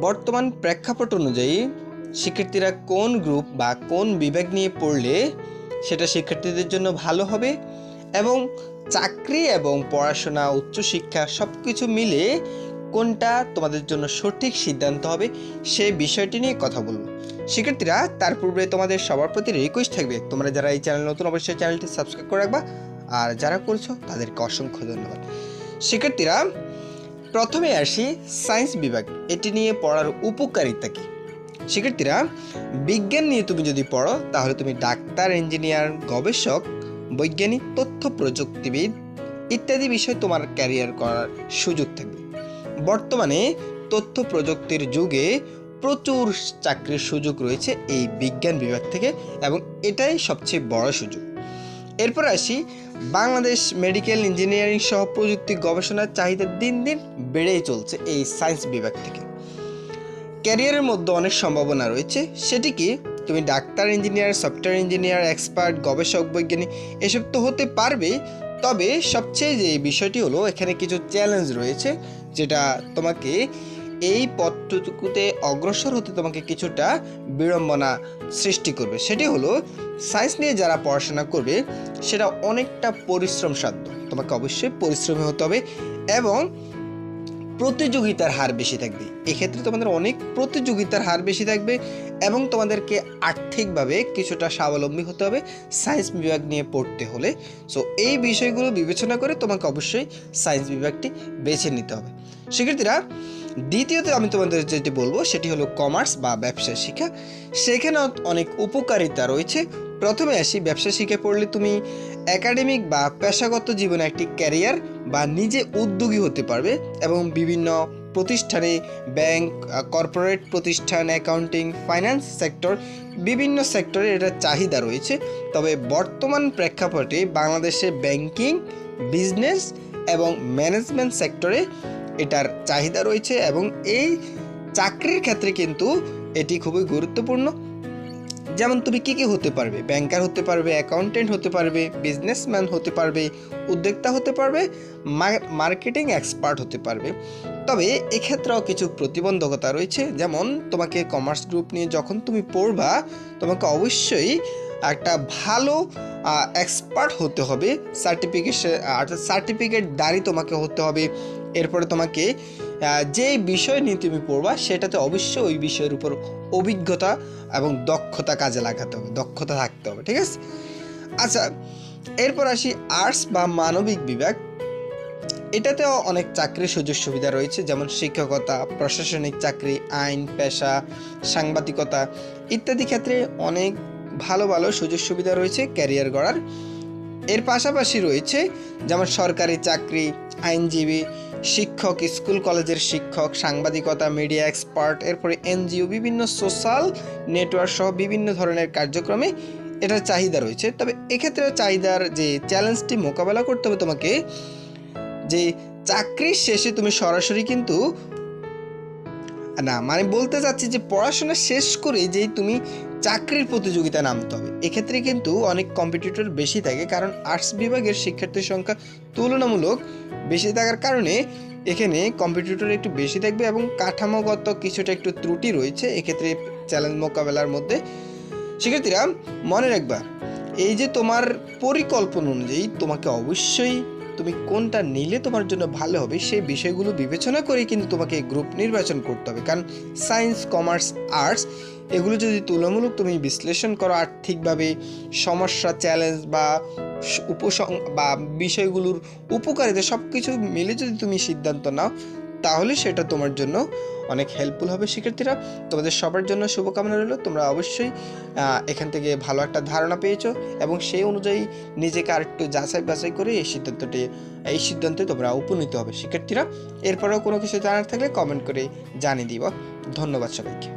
বর্তমান প্রেক্ষাপট অনুযায়ী শিক্ষার্থীরা কোন গ্রুপ বা কোন বিভাগ নিয়ে পড়লে সেটা শিক্ষার্থীদের জন্য ভালো হবে এবং চাকরি এবং পড়াশোনা, উচ্চশিক্ষা সব কিছু মিলে কোনটা তোমাদের জন্য সঠিক সিদ্ধান্ত হবে সেই বিষয়টি নিয়ে কথা বলব। শিক্ষার্থীরা, তার পূর্বে তোমাদের সবার প্রতি রিকোয়েস্ট থাকবে। তোমরা যারা এই চ্যানেল নতুন, অবশ্যই চ্যানেলটি সাবস্ক্রাইব করে রাখবা। আর যারা করছ, তাদেরকে অসংখ্য ধন্যবাদ। শিক্ষার্থীরা প্রথমে আসি সায়েন্স বিভাগ। এটি নিয়ে পড়ার উপকারিতা কী? শিক্ষার্থীরা, বিজ্ঞান নিয়ে তুমি যদি পড়ো, তাহলে তুমি ডাক্তার, ইঞ্জিনিয়ার, গবেষক, বৈজ্ঞানিক, তথ্য প্রযুক্তিবিদ ইত্যাদি বিষয় তোমার ক্যারিয়ার করার সুযোগ থাকবে। বর্তমানে তথ্য প্রযুক্তির যুগে প্রচুর চাকরির সুযোগ রয়েছে এই বিজ্ঞান বিভাগ থেকে এবং এটাই সবচেয়ে বড় সুযোগ। এরপর আসি বাংলাদেশ মেডিকেল ইঞ্জিনিয়ারিং সহ প্রযুক্তি গবেষণার চাহিদা দিন দিন বেড়েই চলছে এই সায়েন্স বিভাগ থেকে। ক্যারিয়ারের মধ্যে অনেক সম্ভাবনা রয়েছে, সেটি কি? তুমি doctor engineer, software engineer, expert, গবেষক, বৈজ্ঞানিক, এসব তো হতে পারবে, তবে সবচেয়ে যে বিষয়টি হলো এখানে কিছু চ্যালেঞ্জ রয়েছে, যেটা তোমাকে এই পথটুকুতে অগ্রসর হতে তোমাকে কিছুটা বিড়ম্বনা সৃষ্টি করবে। সেটি হলো সায়েন্স নিয়ে যারা পড়াশোনা করবে, সেটা অনেকটা পরিশ্রম সাধ্য তোমাকে অবশ্যই পরিশ্রমী হতে হবে এবং প্রতিযোগিতার হার বেশি থাকবে। এক্ষেত্রে তোমাদের অনেক প্রতিযোগিতার হার বেশি থাকবে এবং তোমাদেরকে আর্থিকভাবে কিছুটা স্বাবলম্বী হতে হবে সায়েন্স বিভাগ নিয়ে পড়তে হলে। সো এই বিষয়গুলো বিবেচনা করে তোমাকে অবশ্যই সায়েন্স বিভাগটি বেছে নিতে হবে। শিক্ষার্থীরা, দ্বিতীয়ত আমি তোমাদের যেটি বলব সেটি হলো কমার্স বা ব্যবসা শিক্ষা। সেখানেও অনেক উপকারিতা রয়েছে। প্রথমে আসি ব্যবসা শিখে পড়লে তুমি একাডেমিক বা পেশাগত জীবনে একটি ক্যারিয়ার বা নিজে উদ্যোগী হতে পারবে এবং বিভিন্ন প্রতিষ্ঠানে ব্যাংক কর্পোরেট প্রতিষ্ঠান, অ্যাকাউন্টিং, ফাইন্যান্স সেক্টর, বিভিন্ন সেক্টরে এটার চাহিদা রয়েছে। তবে বর্তমান প্রেক্ষাপটে বাংলাদেশে ব্যাংকিং, বিজনেস এবং ম্যানেজমেন্ট সেক্টরে এটার চাহিদা রয়েছে এবং এই চাকরির ক্ষেত্রে কিন্তু এটি খুবই গুরুত্বপূর্ণ। যেমন তুমি কি কি হতে পারবে? ব্যাংকার হতে পারবে অ্যাকাউন্টেন্ট হতে পারবে বিজনেসম্যান হতে পারবে, উদ্যোক্তা হতে পারবে মার্কেটিং এক্সপার্ট হতে পারবে। তবে এক্ষেত্রেও কিছু প্রতিবন্ধকতা রয়েছে। যেমন তোমাকে কমার্স গ্রুপ নিয়ে যখন তুমি পড়বা, তোমাকে অবশ্যই একটা ভালো এক্সপার্ট হতে হবে। সার্টিফিকেট সার্টিফিকেট দাঁড়ি তোমাকে হতে হবে। এরপরে তোমাকে যে বিষয় নিয়ে তুমি পড়বা, সেটাতে অবশ্যই ওই বিষয়ের উপর অভিজ্ঞতা এবং দক্ষতা কাজে লাগাতে হবে, দক্ষতা থাকতে হবে, ঠিক আছে? আচ্ছা এরপর আসি আর্টস বা মানবিক বিভাগ। এটাতেও অনেক চাকরির সুযোগ সুবিধা রয়েছে, যেমন শিক্ষকতা, প্রশাসনিক চাকরি, আইন, পেশা, সাংবাদিকতা ইত্যাদি ক্ষেত্রে অনেক ভালো ভালো সুযোগ সুবিধা রয়েছে ক্যারিয়ার গড়ার। এর পাশাপাশি রয়েছে যেমন সরকারি চাকরি, আইনজীবী, শিক্ষক, স্কুল কলেজের শিক্ষক, সাংবাদিকতা মিডিয়া এক্সপার্ট এরপরে এনজিও, বিভিন্ন সোশ্যাল নেটওয়ার্ক সহ বিভিন্ন ধরনের কার্যক্রমে এটার চাহিদা রয়েছে। তবে এক্ষেত্রে চাহিদার যে চ্যালেঞ্জটি মোকাবেলা করতে হবে তোমাকে, যে চাকরির শেষে তুমি সরাসরি কিন্তু না মানে বলতে চাচ্ছি যে পড়াশোনা শেষ করে যেই তুমি চাকরির প্রতিযোগিতা নামতে হবে। এক্ষেত্রে কিন্তু অনেক কম্পিটিটর বেশি থাকে কারণ আর্টস বিভাগের শিক্ষার্থীর সংখ্যা তুলনামূলক বেশি থাকার কারণে এখানে কম্পিটিটর একটু বেশি থাকবে এবং কাঠামোগত কিছুটা একটু ত্রুটি রয়েছে। এক্ষেত্রে চ্যালেঞ্জ মোকাবেলার মধ্যে শিক্ষার্থীরা মনে রাখবা, এই যে তোমার পরিকল্পনা অনুযায়ী তোমাকে অবশ্যই তুমি কোনটা নিলে তোমার জন্য ভালো হবে, সেই বিষয়গুলো বিবেচনা করে কিন্তু তোমাকে গ্রুপ নির্বাচন করতে হবে। কারণ সায়েন্স কমার্স আর্টস এগুলো যদি তুলনামূলক তুমি বিশ্লেষণ করো, আর্থিকভাবে সমস্যা চ্যালেঞ্জ বা উপসং, বা বিষয়গুলোর উপকারিতা সব কিছু মিলে যদি তুমি সিদ্ধান্ত নাও তাহলে সেটা তোমার জন্য অনেক হেল্পফুল হবে শিক্ষার্থীরা। তোমাদের সবার জন্য শুভকামনা রইল। তোমরা অবশ্যই এখান থেকে ভালো একটা ধারণা পেয়েছ এবং সেই অনুযায়ী নিজেকে আর একটু যাচাই বাছাই করে এই সিদ্ধান্তটি, এই সিদ্ধান্তে তোমরা উপনীত হবে শিক্ষার্থীরা। এরপরেও কোনো কিছু জানার থাকলে কমেন্ট করে জানিয়ে দিব। ধন্যবাদ সবাইকে।